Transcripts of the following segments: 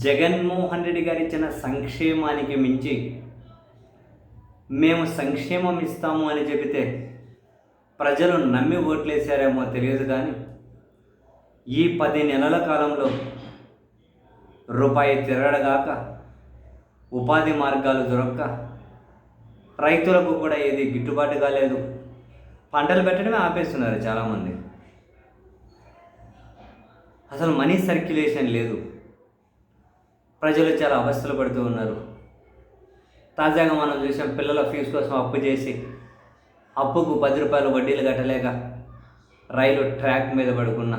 జగన్మోహన్ రెడ్డి గారు ఇచ్చిన సంక్షేమానికి మించి మేము సంక్షేమం ఇస్తాము అని చెబితే ప్రజలు నమ్మి ఓట్లేశారేమో తెలియదు కానీ ఈ పది నెలల కాలంలో రూపాయి తిరగడగాక ఉపాధి మార్గాలు దొరక్క రైతులకు కూడా ఏది గిట్టుబాటు కాలేదు. పంటలు పెట్టడమే ఆపేస్తున్నారు చాలామంది. అసలు మనీ సర్క్యులేషన్ లేదు. ప్రజలు చాలా అవస్థలు పడుతూ ఉన్నారు. తాజాగా మనం చూసాం పిల్లల ఫీజు కోసం అప్పు చేసి అప్పుకు పది రూపాయలు వడ్డీలు కట్టలేక రైలు ట్రాక్ మీద పడుకున్న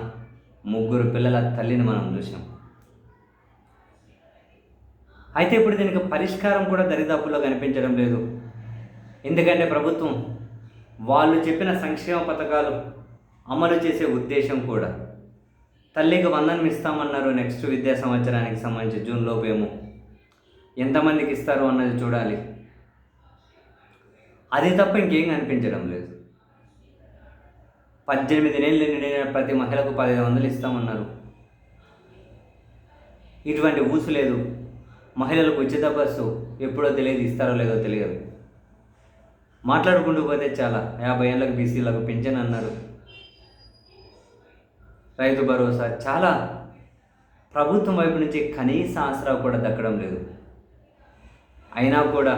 ముగ్గురు పిల్లల తల్లిని మనం చూసాం. అయితే ఇప్పుడు దీనికి పరిష్కారం కూడా దరిదాపుల్లో కనిపించడం లేదు. ఎందుకంటే ప్రభుత్వం వాళ్ళు చెప్పిన సంక్షేమ పథకాలు అమలు చేసే ఉద్దేశం కూడా తల్లికి వందనం ఇస్తామన్నారు నెక్స్ట్ విద్యా సంవత్సరానికి సంబంధించి జూన్ లోపేమో ఎంతమందికి ఇస్తారు అన్నది చూడాలి. అది తప్ప ఇంకేం కనిపించడం లేదు. పద్దెనిమిది నెలలు నిండిన ప్రతి మహిళకు పదిహేను వందలు ఇస్తామన్నారు. ఇటువంటి ఊసు లేదు. మహిళలకు ఉచిత బస్సు ఎప్పుడో తెలియదు ఇస్తారో లేదో తెలియదు. మాట్లాడుకుంటూ పోతే చాలా యాభై ఏళ్ళకు బీసీలకు పింఛన్ అన్నారు. రైతు భరోసా చాలా ప్రభుత్వం వైపు నుంచి కనీస ఆసరా కూడా దక్కడం లేదు. అయినా కూడా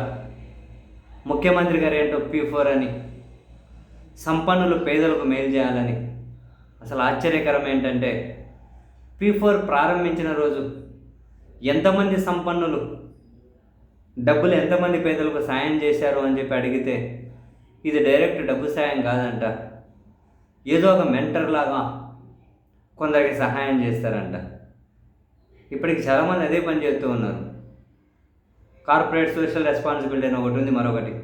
ముఖ్యమంత్రి గారు ఏంటో పీ ఫోర్ అని సంపన్నులు పేదలకు మేలు చేయాలని అసలు ఆశ్చర్యకరం ఏంటంటే పీ ఫోర్ ప్రారంభించిన రోజు ఎంతమంది సంపన్నులు డబ్బులు ఎంతమంది పేదలకు సాయం చేశారు అని చెప్పి అడిగితే ఇది డైరెక్ట్ డబ్బు సాయం కాదంట. ఏదో ఒక మెంటర్ లాగా కొందరికి సహాయం చేస్తారంట. ఇప్పటికి చాలామంది అదే పని చేస్తూ ఉన్నారు. కార్పొరేట్ సోషల్ రెస్పాన్సిబిలిటీ అని ఒకటి ఉంది మరొకటి.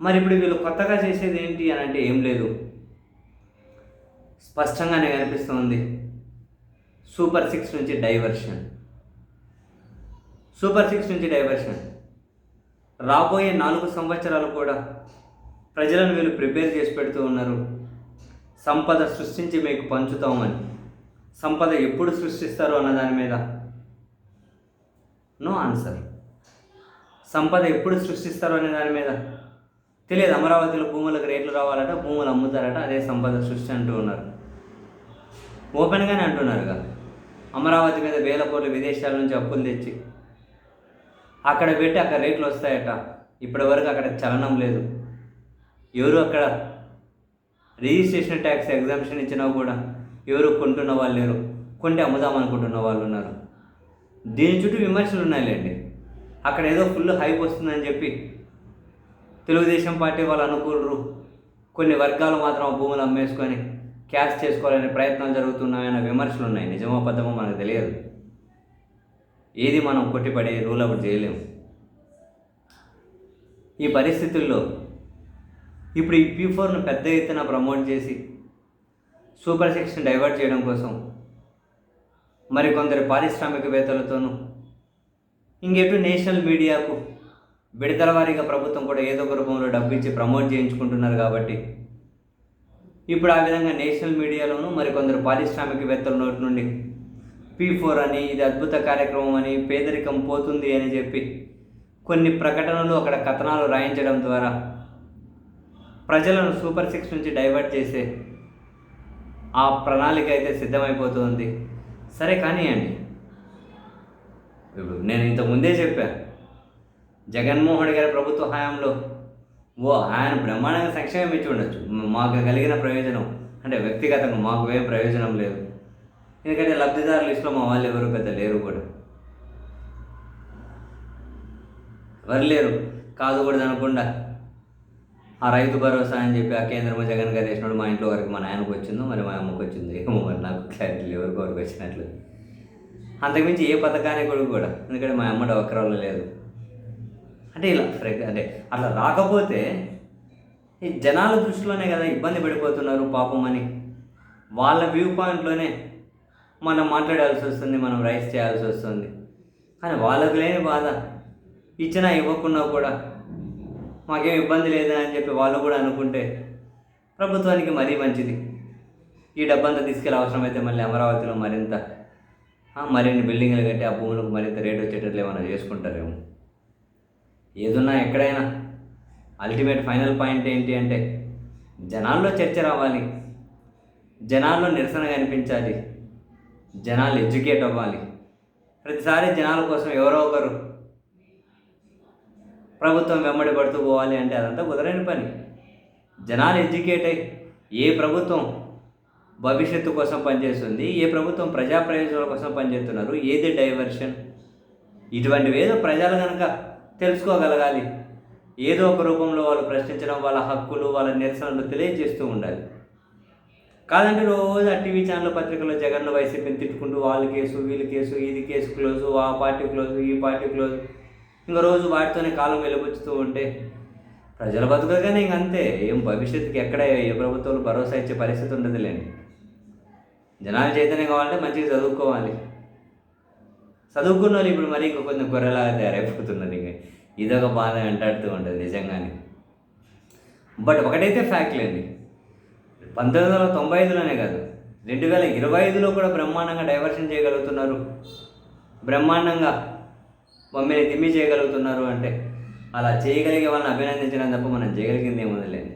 మరి ఇప్పుడు వీళ్ళు కొత్తగా చేసేది ఏంటి అని అంటే ఏం లేదు. స్పష్టంగానే కనిపిస్తుంది. సూపర్ సిక్స్ నుంచి డైవర్షన్. సూపర్ సిక్స్ నుంచి డైవర్షన్. రాబోయే నాలుగు సంవత్సరాలు కూడా ప్రజలను వీళ్ళు ప్రిపేర్ చేసి పెడుతూ ఉన్నారు. సంపద సృష్టించి మీకు పంచుతామని. సంపద ఎప్పుడు సృష్టిస్తారు అన్న దాని మీద నో ఆన్సర్. సంపద ఎప్పుడు సృష్టిస్తారు అనే దాని మీద తెలియదు. అమరావతిలో భూములకు రేట్లు రావాలట భూములు అమ్ముతారట అదే సంపద సృష్టి అంటూ ఉన్నారు. ఓపెన్గానే అంటున్నారుగా అమరావతి మీద వేల కోట్లు విదేశాల నుంచి అప్పులు తెచ్చి అక్కడ పెట్టి అక్కడ రేట్లు వస్తాయట. ఇప్పటి వరకు అక్కడ చలనం లేదు. ఎవరు అక్కడ రిజిస్ట్రేషన్ ట్యాక్స్ ఎగ్జామ్షన్ ఇచ్చినా కూడా ఎవరు కొంటున్న వాళ్ళు లేరు. కొంటే అమ్ముదాం అనుకుంటున్న వాళ్ళు ఉన్నారు. దీని చుట్టూ విమర్శలు ఉన్నాయిలేండి. అక్కడ ఏదో ఫుల్ హైప్ వస్తుందని చెప్పి తెలుగుదేశం పార్టీ వాళ్ళు అనుకూలరు. కొన్ని వర్గాలు మాత్రం ఆ భూములు అమ్మేసుకొని క్యాష్ చేసుకోవాలనే ప్రయత్నాలు జరుగుతున్నాయన్న విమర్శలు ఉన్నాయి. నిజమో అబద్ధమో మనకు తెలియదు. ఏది మనం కొట్టిపడే రూల్ అవుట్ చేయలేము. ఈ పరిస్థితుల్లో ఇప్పుడు ఈ పీ ఫోర్ను పెద్ద ఎత్తున ప్రమోట్ చేసి సూపర్ సెక్షన్ డైవర్ట్ చేయడం కోసం మరి కొందరు పారిశ్రామికవేత్తలతోనూ ఇంకెటు నేషనల్ మీడియాకు విడతల వారీగా ప్రభుత్వం కూడా ఏదో ఒక రూపంలో డబ్బు ఇచ్చి ప్రమోట్ చేయించుకుంటున్నారు కాబట్టి ఇప్పుడు ఆ విధంగా నేషనల్ మీడియాలోనూ మరి కొందరు పారిశ్రామికవేత్తల నోటి నుండి పీ ఫోర్ అని ఇది అద్భుత కార్యక్రమం అని పేదరికం పోతుంది అని చెప్పి కొన్ని ప్రకటనలు అక్కడ కథనాలు రాయించడం ద్వారా ప్రజలను సూపర్ సిక్స్ నుంచి డైవర్ట్ చేసే ఆ ప్రణాళిక అయితే సిద్ధమైపోతుంది. సరే కానివ్వండి ఇప్పుడు నేను ఇంత ముందే చెప్పాను జగన్మోహన్ గారి ప్రభుత్వ హయాంలో ఓ ఆయన బ్రహ్మాండంగా సంక్షేమం ఇచ్చి ఉండొచ్చు. మాకు కలిగిన ప్రయోజనం అంటే వ్యక్తిగతంగా మాకు ఏం ప్రయోజనం లేదు. ఎందుకంటే లబ్ధిదారుల లిస్టులో మా వాళ్ళు ఎవరు పెద్ద లేరు కూడా. ఎవరు లేరు? కాదు కూడా అనకుండా ఆ రైతు భరోసా అని చెప్పి ఆ కేంద్రము జగన్ గారు వేసినప్పుడు మా ఇంట్లో వరకు మా నాయనకు వచ్చిందో మరి మా అమ్మకు వచ్చిందో ఏమో మరి నాకు క్లారిటీ ఎవరికి వరకు వచ్చినట్లు. అంతకుమించి ఏ పథకానికి కూడా కూడా ఎందుకంటే మా అమ్మ డొక్కరాలు లేదు. అంటే ఇలా ఫ్రెగ్ అంటే అట్లా రాకపోతే ఈ జనాల దృష్టిలోనే కదా ఇబ్బంది పడిపోతున్నారు పాపం అని. వాళ్ళ వ్యూ పాయింట్లోనే మనం మాట్లాడాల్సి వస్తుంది మనం రైస్ చేయాల్సి వస్తుంది. కానీ వాళ్ళకు లేని బాధ. ఇచ్చినా ఇవ్వకున్నా కూడా మాకేం ఇబ్బంది లేదా అని చెప్పి వాళ్ళు కూడా అనుకుంటే ప్రభుత్వానికి మరీ మంచిది. ఈ డబ్బంతా తీసుకెళ్ళి అవసరమైతే మళ్ళీ అమరావతిలో మరింత మరిన్ని బిల్డింగ్లు కట్టి ఆ భూములకు మరింత రేట్ వచ్చేటట్లు ఏమైనా చేసుకుంటారేమో. ఏదున్నా ఎక్కడైనా. అల్టిమేట్ ఫైనల్ పాయింట్ ఏంటి అంటే జనాల్లో చర్చ రావాలి. జనాల్లో నిరసన కనిపించాలి. జనాలు ఎడ్యుకేట్ అవ్వాలి. ప్రతిసారి జనాల కోసం ఎవరో ఒకరు ప్రభుత్వం వెంబడి పడుతూ పోవాలి అంటే అదంతా కుదరని పని. జనాలు ఎడ్యుకేట్ అయ్యి ఏ ప్రభుత్వం భవిష్యత్తు కోసం పనిచేస్తుంది ఏ ప్రభుత్వం ప్రజా ప్రయోజనాల కోసం పనిచేస్తున్నారు ఏది డైవర్షన్? ఇటువంటివి ఏదో ప్రజలు కనుక తెలుసుకోగలగాలి. ఏదో ఒక రూపంలో వాళ్ళు ప్రశ్నించడం వాళ్ళ హక్కులు వాళ్ళ నిరసనలు తెలియజేస్తూ ఉండాలి. కాదంటే రోజు ఆ టీవీ ఛానల్ పత్రికల్లో జగన్ వైసీపీని తిట్టుకుంటూ వాళ్ళ కేసు వీళ్ళ కేసు ఇది కేసు క్లోజు ఆ పార్టీ క్లోజు ఈ పార్టీ క్లోజు ఇంకా రోజు వాటితోనే కాలం వెలుబుచ్చుతూ ఉంటే ప్రజల బతుకగానే ఇంక అంతే. ఏం భవిష్యత్తుకి ఎక్కడ ఏ ప్రభుత్వాలు భరోసా ఇచ్చే పరిస్థితి ఉండదులేండి. జనాలు చైతన్యం కావాలంటే మంచిగా చదువుకోవాలి. చదువుకున్న వాళ్ళు ఇప్పుడు మరి ఇంకా కొంచెం గొర్రెలాగా తయారైపోతున్నది ఇంక. ఇదొక బాధ వెంటాడుతూ ఉంటుంది నిజంగానే. బట్ ఒకటైతే ఫ్యాక్ట్ లేండి. పంతొమ్మిది వందల తొంభై ఐదులోనే కాదు రెండు వేల ఇరవై ఐదులో కూడా బ్రహ్మాండంగా డైవర్షన్ చేయగలుగుతున్నారు. బ్రహ్మాండంగా మమ్మల్ని తిమ్మి చేయగలుగుతున్నారు అంటే అలా చేయగలిగే వాళ్ళని అభినందించడం తప్ప మనం చేయగలిగింది ఏముంది లేదు